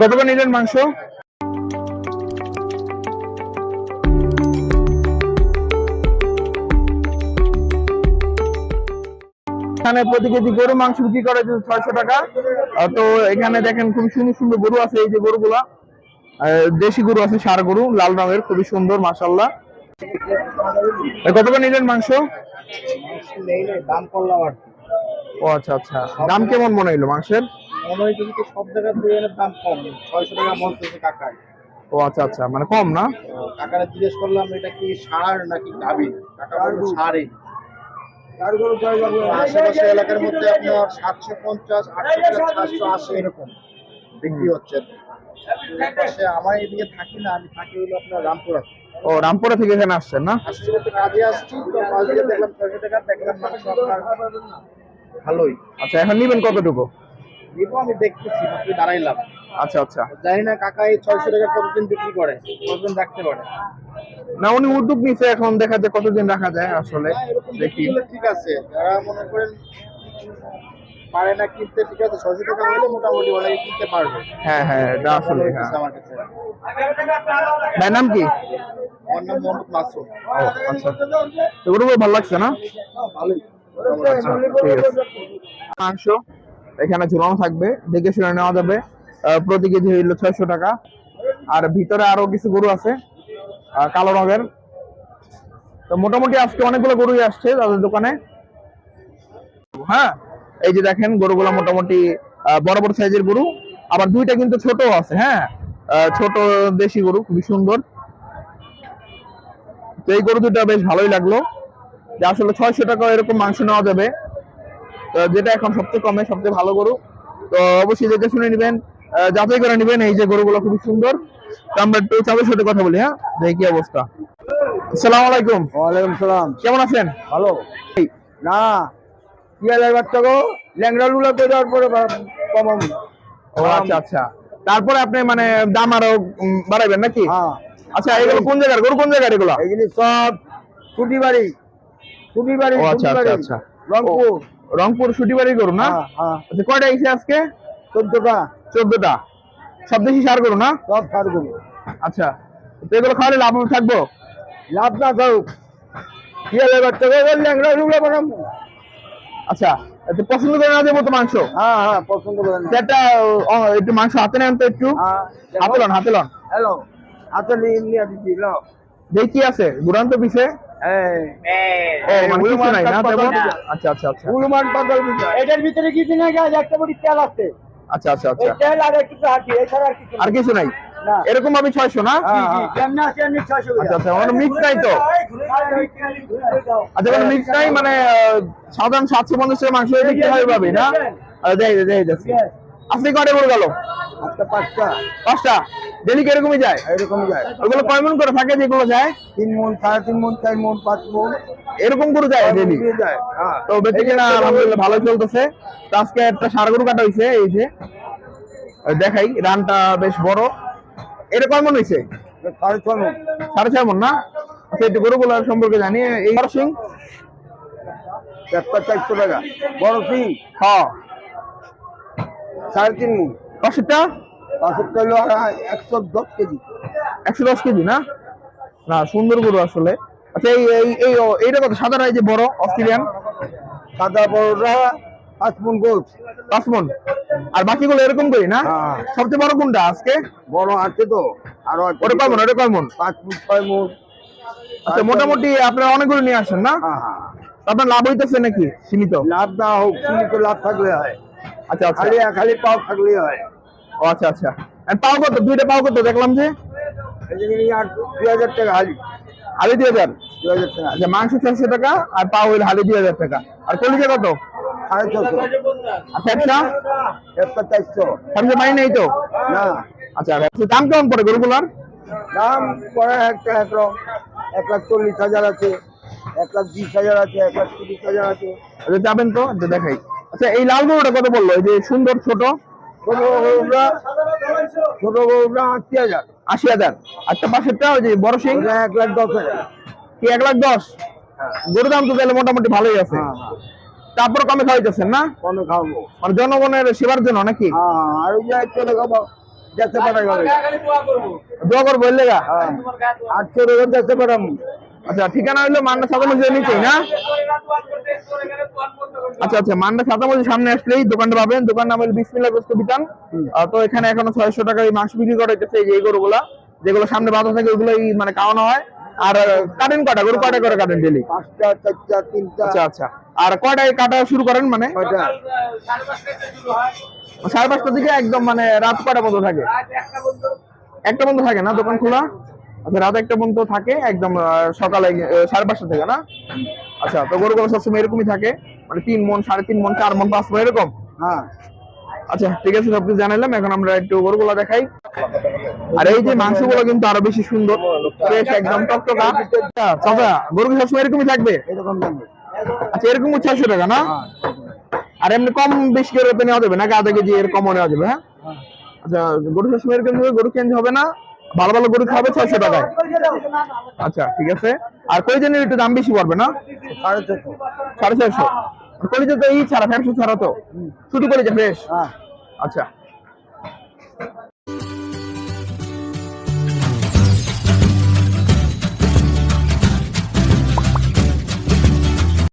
কত করে নিলেন মাংস? এখানে প্রতি কেজি গরু মাংস বিক্রি করে ছয়শো টাকা। তো এখানে দেখেন খুব সুন্দর সুন্দর গরু আছে এই যে গরুগুলা। দেশি গরু আছে সার গরু লাল রঙের খুবই সুন্দর মাসাল্লাহ কত করে নিলেন মাংস? ও আচ্ছা আচ্ছা। দাম কেমন মনে হইল মাংসের? মনে হয় কিন্তু সব জায়গার বিরিয়ানির দাম কম। ছয়শো টাকা বলতেছে কাকায় ও আচ্ছা আচ্ছা মানে কম না? তো কাকারা জিজ্ঞেস করলাম এটা কি সার নাকি গাভী? কাকা বলল সারে আশেপাশে এলাকার মধ্যে আপনার সাতশো পঞ্চাশ আটশো সাতশো আশি এরকম বিক্রি হচ্ছে। পাশে আমার এদিকে থাকি না আমি থাকি হলো আপনার রামপুরা। ও রামপুরা থেকে এখানে আসছেন না? আসছি বলতে কাজে আসছি তো কাজ দিয়ে দেখলাম ছয়শো টাকা দেখলাম মাংস আপনার ভালোই। আচ্ছা এখন নিবেন কতটুকু? নিবো আমি দেখতেছি আপনি দাঁড়াইলাম। আচ্ছা আচ্ছা। জানি না কাকা এই ছয়শো টাকা কতদিন বিক্রি করে কতদিন রাখতে পারে। না উনি উদ্যোগ নিচ্ছে এখন দেখা যায় কতদিন রাখা যায় আসলে হ্যাঁ, দেখি। ঠিক আছে যারা মনে করেন পারে না কিনতে ঠিক আছে ছয়শো টাকা হলে মোটামুটি অনেকে কিনতে পারবে। হ্যাঁ হ্যাঁ এটা আসলে হ্যাঁ। আমার কাছে। নাম কি? আমার নাম মোহাম্মদ মাসুদ আচ্ছা। তো ভালো লাগছে না? ভালোই। আচ্ছা। মাংস? এখানে ঝুলানো থাকবে, দেখে শুনে নেওয়া যাবে। প্রতি কেজি হইল ছয়শো টাকা। আর ভিতরে আরও কিছু গরু আছে কালো রঙের। তো মোটামুটি আজকে অনেকগুলো গরুই আসছে তাদের দোকানে। হ্যাঁ এই যে দেখেন গরুগুলো মোটামুটি বড় বড় সাইজের গরু। আবার দুইটা কিন্তু ছোট আছে হ্যাঁ। ছোট দেশি গরু, খুবই সুন্দর। তো এই গরু দুটা বেশ ভালোই লাগল। যে আসলে ছয়শো টাকা এরকম মাংস নেওয়া যাবে। তো যেটা এখন সবচেয়ে কমে সবচেয়ে ভালো গরু। তো অবশ্যই দেখে শুনে নেবেন যাচাই করে নেবেন এই যে গরুগুলো খুবই সুন্দর। তো আমরা একটু চাঁদের সাথে কথা বলি হ্যাঁ? দেখি কি অবস্থা। আসসালামু আলাইকুম। ওয়ালাইকুম সালাম। কেমন আছেন? ভালো। না বাচ্চা গো ল্যাংড়া লুলা দেওয়ার পরে কমাম ও আচ্ছা আচ্ছা। তারপরে আপনি মানে দাম আরও উম, বাড়াইবেন নাকি? হ্যাঁ। আচ্ছা এগুলো কোন জায়গার? গরু কোন জায়গার এগুলো? এগুলি সব ছুটি বাড়ি ছুটি বাড়ি আচ্ছা আচ্ছা আচ্ছা। রংপুর। রংপুর সুটিবাড়ি গরু না? হ্যাঁ হ্যাঁ। আচ্ছা কয়টা এসে আজকে? চোদ্দটা। চোদ্দটা। সব দেশি সার গরু না? সব সার গরু। আচ্ছা তো এগুলো খাওয়ালে লাভ থাকব? লাভ না থাকুক। কি আলাই বাচ্চা গো ওই ল্যাংড়া লুলা বানাবো আচ্ছা তো পছন্দ করে না দেবো তো মাংস? হ্যাঁ হ্যাঁ পছন্দ করেন তো একটা একটু মাংস হাতে নেন তো একটু। হ্যাঁ হাতে লন হাতে লন। হ্যালো হাতে নিয়ে দিচ্ছি দেখি আছে দুরান্ত পিছে। মানে আচ্ছা আচ্ছা আচ্ছা। হনুমান পাগল এটার ভিতরে কিছু না গাছ একটা বড়ি তেল আছে? আচ্ছা আচ্ছা আচ্ছা। তেল আর একটু হাঁটি এছাড়া আর কিছু আর কিছু নাই? এরকম ভাবে ছয়শো না? ছয়শো আচ্ছা আচ্ছা মানে মিক্স নাই তো? আচ্ছা মিক্স নাই মানে সাধারণ সাতশো পঞ্চাশ টাকা মাংস বিক্রি হয় পাবে না? দেখ দেখ গেল? আজকে পাঁচটা। পাঁচটা? ডেলি এরকমই যায়? এরকমই যায়। ওগুলো কয় মন করে থাকে যেগুলো যায়? তিন মন সাড়ে তিন মন চার মন পাঁচ মন। এরকম করে যায় ডেলি? যায় হ্যাঁ। তো বেঁচে কিনা আলহামদুলিল্লাহ ভালো চলতেছে। তো আজকে একটা সার গরু কাটা হয়েছে এই যে। দেখাই রানটা বেশ বড়। এটা কয় মন হয়েছে সাড়ে মন। ছয় মন না? আচ্ছা একটু গরুগুলো সম্পর্কে জানি। এই সিং? চারশো টাকা। বড় সিং? হ্যাঁ সাড়ে তিন মন দশটা পাঁচশো কিলো একশো দশ কেজি। একশো দশ কেজি না? না সুন্দর গরু আসলে। আচ্ছা এই এই এই এইটা কত? এই যে বড় অস্ট্রেলিয়ান? সাদা বড়রা পাঁচ মন পাঁচ মন আর বাকিগুলো এরকম করি না? হ্যাঁ। সবচেয়ে বড় কোনটা আজকে? বড় আছে তো আরও ওটা কয় মন? ওটা কয় মন? পাঁচ মন ছয় মন। আচ্ছা মোটামুটি আপনারা অনেকগুলো নিয়ে আসেন না? হ্যাঁ হ্যাঁ। আপনার লাভ হইতেছে নাকি সীমিত? লাভ না হোক সীমিত লাভ থাকলে হয়। আচ্ছা আচ্ছা। খালি খালি পাও থাকলেই হয়। ও আচ্ছা আচ্ছা। আর পাও কত? দুইটা পাও কত? দেখলাম যে? দুই হাজার টাকা হালি। হালি দুই হাজার? দুই হাজার টাকা আচ্ছা মাংস ছয়শো টাকা আর পাও হইলে হালি দুই হাজার টাকা। আর কলিজা কত? সাড়ে ছশো আর ফ্যাপসা? একটা চারশো। ফ্যাপসা পাই নাই তো? না। আচ্ছা ফ্যাপসা দাম কেমন পড়ে গরুগুলার? দাম পড়ে একটা এক রকম এক লাখ চল্লিশ হাজার আছে এক লাখ বিশ হাজার আছে এক লাখ তিরিশ হাজার আছে। আচ্ছা যাবেন তো দেখাই। আচ্ছা এই লাল গরুটা কত বলল এই যে সুন্দর ছোট। ছোট আশি হাজার। আশি হাজার। আচ্ছা পাশেরটা ওই যে বড় সিং এক লাখ দশ হাজার। কি এক লাখ দশ? গরু দাম তো তাহলে মোটামুটি ভালোই আছে। হ্যাঁ হ্যাঁ। তারপর কমে খাওয়াইতেছেন না? কমে খাব মানে জনগণের সেবার জন্য নাকি? হ্যাঁ হ্যাঁ। আর ওই যে দেখাবো দেখতে যাবে দোয়া করব এর লেগা আটশো দেখতে পারাম আচ্ছা ঠিকানা হলো মান্না সাদা মসজিদের নিচেই না? আচ্ছা আচ্ছা মান্ডা সাদা মসজিদ সামনে আসলেই দোকানটা পাবেন। দোকান নাম হলো বিসমিল্লাহ গোস্ত বিতান। তো এখানে এখনও ছয়শো টাকা এই মাংস বিক্রি করা হইতেছে এই যে গরুগুলা। যেগুলো সামনে বাঁধা থাকে ওগুলোই মানে খাওয়ানো হয়। আর কাটেন কটা গরু কটা করে কাটেন ডেলি পাঁচটা চারটা তিনটা। আচ্ছা আচ্ছা। আর কয়টায় কাটা শুরু করেন মানে? সাড়ে পাঁচটা থেকে একদম মানে রাত কটা পর্যন্ত থাকে? একটা বন্ধ থাকে না দোকান খোলা? আচ্ছা রাত একটা পর্যন্ত থাকে একদম সকালে সাড়ে পাঁচটা থেকে না? আচ্ছা তো গরুগুলো সবসময় এরকমই থাকে? মানে তিন মন সাড়ে তিন মন চার মন পাঁচ মন এরকম? হ্যাঁ। আচ্ছা ঠিক আছে সবকিছু জানাইলাম এখন আমরা একটু গরুগুলো দেখাই। আর এই যে মাংসগুলো কিন্তু আরও বেশি সুন্দর ফ্রেশ একদম টকটকা। চাচা গরু সবসময় এরকমই থাকবে? এরকম আচ্ছা এরকম ছয়শো টাকা না? আর এমনি কম বেশি করে নেওয়া যাবে না আধা কেজি এর কমও নেওয়া যাবে হ্যাঁ? আচ্ছা গরু সবসময় এরকম গরু চেঞ্জ হবে না? ভালো ভালো গরু খাবে ছয়শো টাকায়। আচ্ছা ঠিক আছে। আর কলিজনের একটু দাম বেশি পড়বে না? সাড়ে ছয়শো। কলিজা তো এই ছাড়া ফ্যানশো ছাড়া তো। শুধু কলিজা ফ্রেশ আচ্ছা।